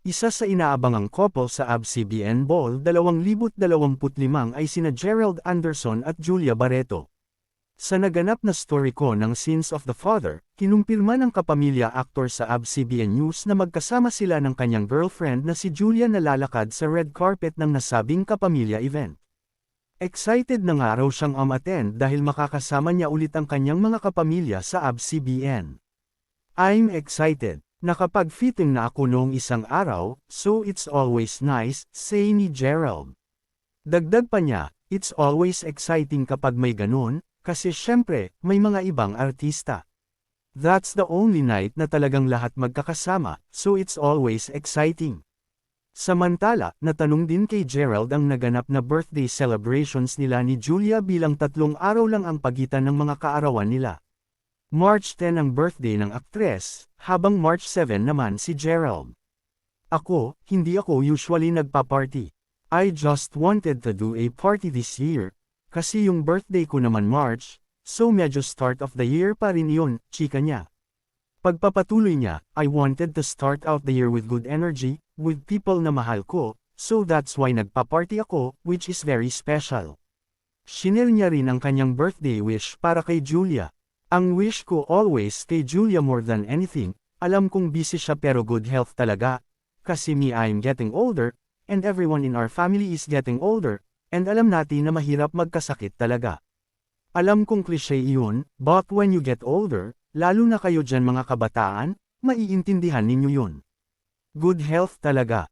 Isa sa inaabangang couple sa ABS-CBN Ball 2025 ay sina Gerald Anderson at Julia Barreto. Sa naganap na story ko ng Sins of the Father, kinumpirma ng kapamilya aktor sa ABS-CBN News na magkasama sila ng kanyang girlfriend na si Julia na lalakad sa red carpet ng nasabing kapamilya event. Excited na nga raw siyang umattend dahil makakasama niya ulit ang kanyang mga kapamilya sa ABS-CBN. I'm excited. Nakapag-fitting na ako noong isang araw, so it's always nice, say ni Gerald. Dagdag pa niya, it's always exciting kapag may ganun, kasi syempre, may mga ibang artista. That's the only night na talagang lahat magkakasama, so it's always exciting. Samantala, natanong din kay Gerald ang naganap na birthday celebrations nila ni Julia bilang tatlong araw lang ang pagitan ng mga kaarawan nila. March 10 ang birthday ng aktres, habang March 7 naman si Gerald. Ako, hindi ako usually nagpa-party. I just wanted to do a party this year, kasi yung birthday ko naman March, so medyo start of the year pa rin yun, chika niya. Pagpapatuloy niya, I wanted to start out the year with good energy, with people na mahal ko, so that's why nagpa-party ako, which is very special. Shinare niya rin ang kanyang birthday wish para kay Julia. Ang wish ko always kay Julia more than anything, alam kong busy siya pero good health talaga, kasi me I'm getting older, and everyone in our family is getting older, and alam natin na mahirap magkasakit talaga. Alam kong cliche iyon, but when you get older, lalo na kayo dyan mga kabataan, maiintindihan ninyo yun. Good health talaga.